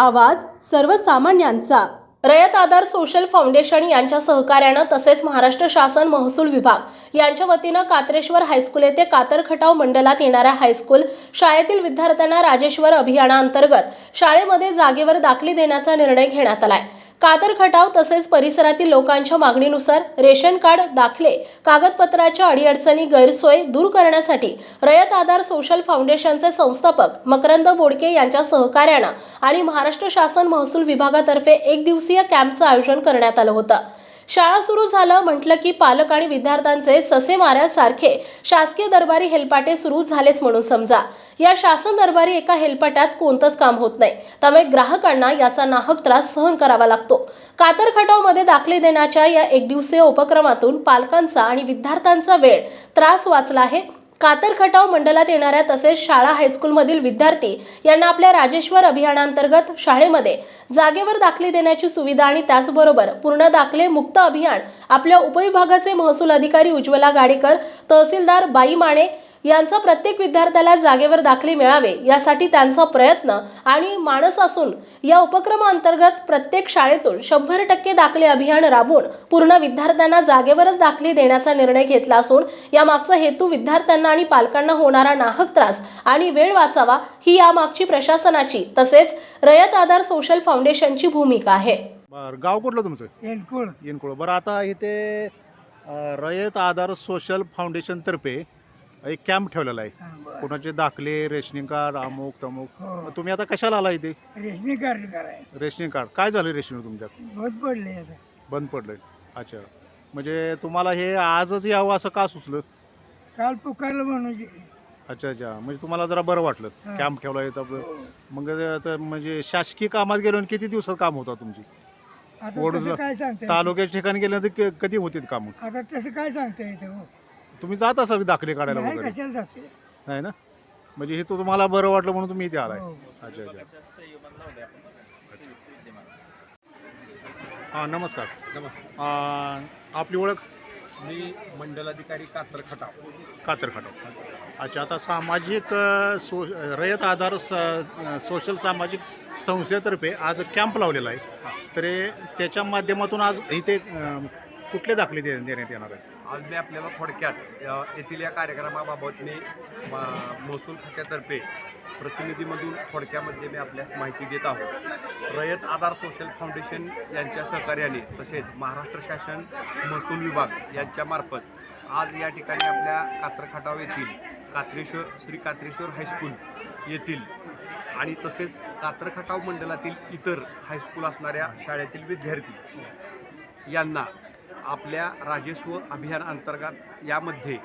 आवाज सर्वसामान्यांचा. रयत आधार social foundation यांच्या सहकार्यानं तसेच महाराष्ट्र शासन महसूल विभाग यांच्या वतीनं कात्रेश्वर हायस्कूल येथे कातरखटाव मंडळात मंडलात येणाऱ्या हायस्कूल शाळेतील विद्यार्थ्यांना राजेश्वर अभियानाअंतर्गत शाळेमध्ये जागेवर दाखली देण्याचा निर्णय घेण्यात आलाय. कातर खटाव तसेच परिसरातील लोकांच्या मागणीनुसार रेशन कार्ड दाखले कागदपत्राच्या अडीअडचणी गैरसोय दूर करण्यासाठी रयत आधार सोशल फाउंडेशनचे संस्थापक मकरंद बोडके यांच्या सहकार्यानं आणि महाराष्ट्र शासन महसूल विभागातर्फे एक दिवसीय कॅम्पचं आयोजन करण्यात आलं होतं. शाळा सुरू झालं म्हटलं की पालक आणि विद्यार्थ्यांचे ससे माऱ्यासारखे शासकीय दरबारी हेलपाटे सुरू झालेच म्हणून समजा. या शासन दरबारी एका हेलपाट्यात कोणतंच काम होत नाही. त्यामुळे ग्राहकांना याचा नाहक त्रास सहन करावा लागतो. कातर खटावमध्ये दाखले देण्याच्या या एकदिवसीय उपक्रमातून पालकांचा आणि विद्यार्थ्यांचा वेळ त्रास वाचला आहे. कातर खटाव मंडलात येणाऱ्या तसेच शाळा हायस्कूलमधील विद्यार्थी यांना आपल्या राजेश्वर अभियानांतर्गत शाळेमध्ये जागेवर दाखले देण्याची सुविधा आणि त्याचबरोबर पूर्ण दाखले मुक्त अभियान आपल्या उपविभागाचे महसूल अधिकारी उज्ज्वला गाडेकर तहसीलदार बाई माने यांचा प्रत्येक विद्यार्थ्याला जागेवर दाखले मिळावे यासाठी त्यांचा प्रयत्न आणि मानस असून या उपक्रमाअंतर्गत प्रत्येक शाळेतून शंभर टक्के दाखले अभियान राबवून पूर्ण विद्यार्थ्यांना जागेवरच दाखले देण्याचा निर्णय घेतला असून यामागचा हेतू विद्यार्थ्यांना आणि पालकांना होणारा नाहक त्रास आणि वेळ वाचावा ही यामागची प्रशासनाची तसेच रयत आधार सोशल फाउंडेशनची भूमिका आहे. बर गाव कुठलं तुमचं? येनकुळ. बरं आता इथे रयत आधार सोशल फाउंडेशनतर्फे एक कॅम्प ठेवलेला आहे. हा, बरं. कोणाचे दाखले रेशनिंग कार्ड अमुक तमुक. हो. मग तुम्ही आता कशाला आला इथे? रेशनिंग कार्ड कराय रेशनिंग कार्ड. काय झालं रेशनिंग तुमच्यात? बहुत पडले आता. बंद पडलंय. अच्छा. म्हणजे तुम्हाला हे आजच यावं असं का सुचलं? काल पुकारलं म्हणून गेले. अच्छा अच्छा. म्हणजे तुम्हाला जरा बरं वाटलं. हा. कॅम्प ठेवला आहे तर मग आता म्हणजे शासकीय कामात गेलो आणि किती दिवसात काम होता तुमची? आता वडूजला- तसं काय सांगता येतं? तालुक्याच्या ठिकाणी गेल्यानंतर क- कधी होते काम? आता तसं काय सांगता येतं हो? तुम्ही जात असाल दाखले काढायला नाही वगैरे. कशाला जाते? नाही ना? म्हणजे हे तो तुम्हाला बरं वाटलं म्हणून तुम्ही इथे आलाय. हो. अच्छा अच्छा हां नमस्कार. नमस्कार. आ, आपली ओळख? मी मंडलाधिकारी कातर खटाव. कातर खटाव. अच्छा आता सामाजिक अ, सो रयत आधार स अ, सोशल सामाजिक संस्थेतर्फे आज कॅम्प लावलेला आहे. तर हे त्याच्या माध्यमातून आज इथे अ, कुठले दाखले दे- देण्यात येणार आहे आज मी आपल्याला थोडक्यात येथील या कार्यक्रमाबाबत मी म- महसूल खात्यातर्फे प्रतिनिधीमधून थोडक्यामध्ये मी आपल्यास माहिती देत आहोत. रयत आधार सोशल फाउंडेशन यांच्या सहकार्याने तसेच महाराष्ट्र शासन महसूल विभाग यांच्यामार्फत आज या ठिकाणी आपल्या कात्रखाटाव येथील कात्रेश्वर श्री कात्रेश्वर हायस्कूल येथील आणि तसेच कात्रखाटाव मंडळातील इतर हायस्कूल असणाऱ्या शाळेतील विद्यार्थी यांना आपल्या राजस्व अभियान अंतर्गत यामध्ये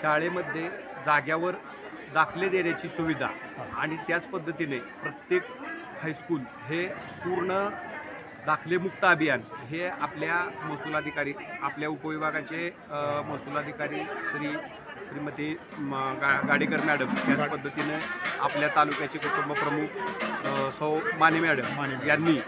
शाळेमध्ये जाग्यावर दाखले देण्याची सुविधा आणि त्याच पद्धतीने प्रत्येक हायस्कूल हे पूर्ण दाखलेमुक्त अभियान हे आपल्या महसुलाधिकारी आपल्या उपविभागाचे महसुलाधिकारी श्री श्रीमती म, गा गाडेकर मॅडम याच पद्धतीने आपल्या तालुक्याचे कुटुंब प्रमुख सौ माने मॅडम. यांनी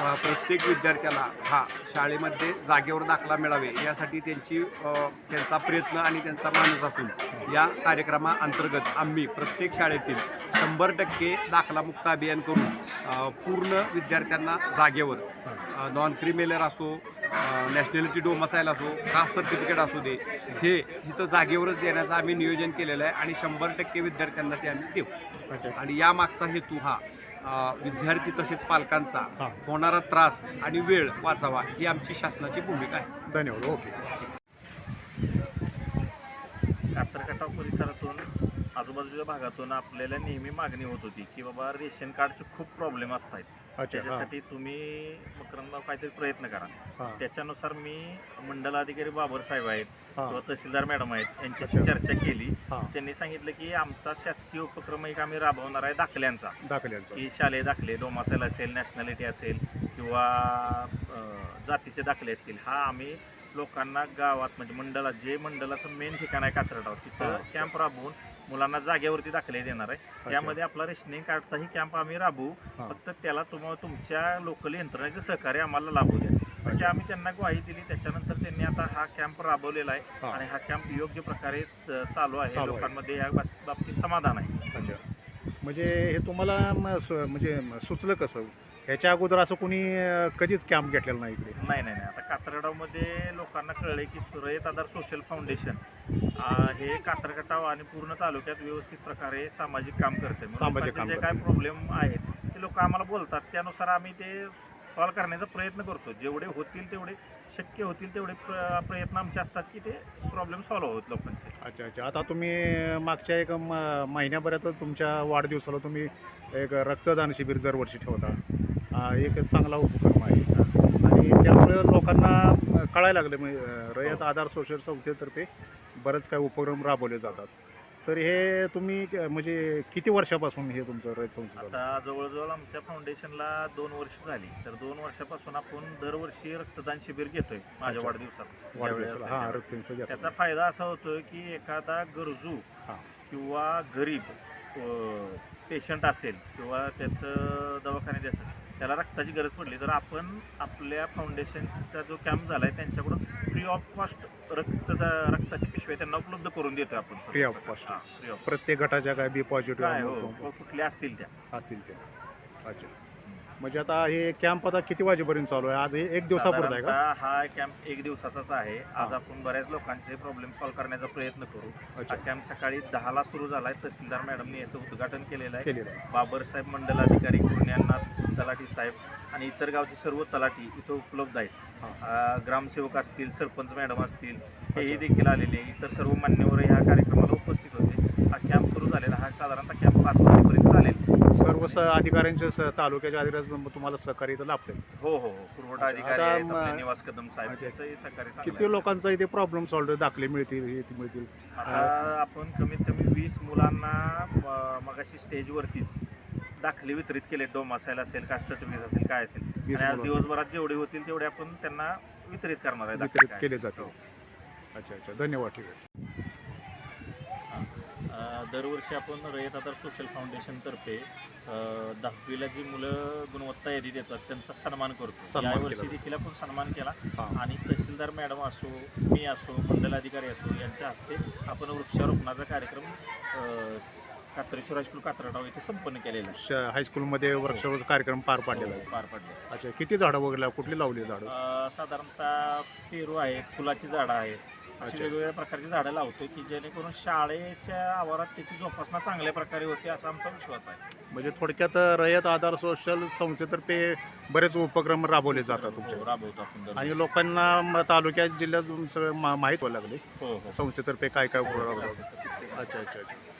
प्रत्येक विद्यार्थ्याला हा शाळेमध्ये जागेवर दाखला मिळावे यासाठी त्यांची त्यांचा प्रयत्न आणि त्यांचा मानस असून या कार्यक्रमाअंतर्गत आम्ही प्रत्येक शाळेतील शंभर टक्के दाखला मुक्त अभियान करून पूर्ण विद्यार्थ्यांना जागेवर नॉन क्रिमिनल असो नॅशनॅलिटी डोमसाईल असो कास्ट सर्टिफिकेट असू दे हे इथं जागेवरच देण्याचं आम्ही नियोजन केलेलं आहे आणि शंभर टक्के विद्यार्थ्यांना ते आम्ही देऊ. आणि यामागचा हेतू हा विद्यार्थी तसेच पालकांचा. होणारा त्रास आणि वेळ वाचावा ही आमची शासनाची भूमिका आहे. धन्यवाद ओके. कातरकटाव परिसरातून आजूबाजूच्या भागातून आपल्याला नेहमी मागणी होत होती की बाबा रेशन कार्डचे खूप प्रॉब्लेम असतात अच्छा हां त्याच्यासाठी तुम्ही मकरंदराव काहीतरी प्रयत्न करा हां त्याच्यानुसार मी मंडलाधिकारी बाबर साहेब आहेत हां. किंवा तहसीलदार मॅडम आहेत यांच्याशी अच्छा. चर्चा केली हां. त्यांनी सांगितलं की आमचा शासकीय उपक्रम एक आम्ही राबवणार आहे दाखल्यांचा दाखल्यांचं की शालेय दाखले डोमासाईल असेल नॅशनॅलिटी असेल किंवा अ, जातीचे दाखले असतील हा आम्ही लोकांना गावात म्हणजे मंडळात जे मंडळाचं मेन ठिकाण आहे कात्रडाव तिथं हा. कॅम्प राबवून मुलांना जागेवरती दाखले देणार आहे. त्यामध्ये आपला रेशनिंग कार्डचाही कॅम्प आम्ही राबवू. फक्त त्याला तुम्हाला तुमच्या लोकल यंत्रणेचे सहकार्य आम्हाला लाभू द्या. अशी आम्ही त्यांना ग्वाही दिली. त्याच्यानंतर त्यांनी आता हा कॅम्प राबवलेला आहे. आणि हा कॅम्प योग्य प्रकारे चालू आहे. लोकांमध्ये या बाब- बाबतीत समाधान आहे. म्हणजे हे तुम्हाला म्हणजे सुचलं कसं? ह्याच्या अगोदर असं कोणी कधीच कॅम्प घेतलेला नाही इकडे? नाही नाही नाही. आता कात्रडामध्ये लोकांना कळले की सुरयत आधार सोशल फाउंडेशन हे कात्रकटाव आणि पूर्ण तालुक्यात व्यवस्थित प्रकारे सामाजिक काम करते. मग सामाजिक काम जे करते. काय प्रॉब्लेम आहेत ते लोक आम्हाला बोलतात. त्यानुसार आम्ही ते सॉल्व्ह करण्याचा प्रयत्न करतो. जेवढे होतील तेवढे शक्य होतील तेवढे प्र- प्रयत्न आमचे असतात की ते प्रॉब्लेम सॉल्व्ह होत लोकांचे. अच्छा अच्छा. आता तुम्ही मागच्या एक म- महिन्याभरातच तुमच्या वाढदिवसाला तुम्ही एक रक्तदान शिबिर दरवर्षी ठेवता. हा एक चांगला उपक्रम आहे. आणि त्यामुळे लोकांना अ, कळायला लागलं म्हणजे अ, रयत आधार सोशल संस्थेतर्फे बरेच काही उपक्रम राबवले जातात तर हे तुम्ही क- म्हणजे किती वर्षापासून हे तुमचं रयत संस्था चालू आहे? आता जवळजवळ आमच्या फाउंडेशनला दोन वर्ष झाली तर दोन वर्षापासून आपण दरवर्षी रक्तदान शिबिर घेतोय माझ्या अच्छा. वाढदिवसात वाढदिवसाला हां. त्याचा फायदा असा होतोय की एखादा गरजू हां. किंवा गरीब पेशंट असेल किंवा त्याचं दवाखान्यात असेल त्याला रक्ताची गरज पडली तर आपण आपल्या फाउंडेशनचा जो कॅम्प झाला आहे त्यांच्याकडून फ्री ऑफ कॉस्ट रक्त रक्ताची पिशव्या त्यांना उपलब्ध करून देतोय आपण. फ्री ऑफ प्रत्येक गटाच्या काय बी काय पॉझिटिव्ह हो कुठल्या असतील त्या. असतील ते अच्छा. म्हणजे आता हे कॅम्प आता किती वाजेपर्यंत चालू आहे? आज हे एक दिवसापुरता आहे का? साधारणतः हा कॅम्प एक दिवसाचाच आहे. आज आपण बऱ्याच लोकांचे प्रॉब्लेम सॉल्व्ह करण्याचा प्रयत्न करू. अच्छा. हा कॅम्प सकाळी दहाला सुरू झालाय. तहसीलदार मॅडमने याचं उद्घाटन केलेलं आहे. केलेलं आहे. बाबरसाहेब मंडलाधिकारी पुण्यानाथ तलाठी साहेब आणि इतर गावचे सर्व तलाठी इथं उपलब्ध आहेत. ग्रामसेवक असतील सरपंच मॅडम असतील हेही देखील आलेले इतर सर्व मान्यवर ह्या कार्यक्रमाला उपस्थित होते. हा कॅम्प सुरू झालेला हा साधारणतः कॅम्प पाच वाजेपर्यंत चालेल. सर्व स अधिकाऱ्यांचे स- तालुक्याच्या अधिकाऱ्यांचं तुम्हाला सहकार्य इथं लाभतंय. हो हो हो. पुरवठा अधिकारी आता आहेत म- आपले निवास कदम साहेब अच्छा. त्याचंही सहकार्य चांगलं आहे. किती लोकांचा इथे प्रॉब्लेम सॉल्व्ह दाखले मिळतील हे ते मिळतील? आता आपण कमीत कमी वीस मुलांना म- मगाशी स्टेजवरतीच दाखले वितरित केले डोमासाईल असेल कास्ट सर्टिफिकेट असेल काय असेल आणि आज. दिवसभरात जेवढे होतील तेवढे आपण त्यांना वितरित करणार आहे दाखले वितरित काय. केले जातील हो. अच्छा अच्छा धन्यवाद ठीक आहे अ, दरवर्षी आपण रयत आधार सोशल फाउंडेशनतर्फे अ, दहावीला जी मुलं गुणवत्ता यादी देतात त्यांचा सन्मान करतो सन्मान यावर्षी. देखील आपण सन्मान केला हां. आणि तहसीलदार मॅडम असो मी असो मंडल अधिकारी असो यांच्या हस्ते आपण वृक्षारोपणाचा कार्यक्रम अ, कात्रेश्वर हायस्कूल कात्रडाव येथे संपन्न केलेला आहे. श- हायस्कूलमध्ये वर्कशॉपचा कार्यक्रम पार पाडलेला आहे. पार पडले अच्छा किती झाडं वगैरे लाव- कुठली लावली झाडं? अ, साधारणतः पेरू आहेत फुलाची झाडं आहेत. अशी अच्छा. वेगवेगळ्या प्रकारची झाडं लावतोय की जेणेकरून शाळेच्या आवारात त्याची जोपासना चांगल्या प्रकारे होते असा आमचा विश्वास आहे. म्हणजे थोडक्यात रयत आधार सोशल संस्थेतर्फे बरेच उपक्रम राबवले जातात हो, तुमच्या राबवतो आपण दररोज. आणि लोकांना म- तालुक्यात जिल्ह्यात सगळं मा- माहीत व्हायला लागले. हो हो. संस्थेतर्फे काय काय उपक्रम राबवतात अच्छा अच्छा अच्छा.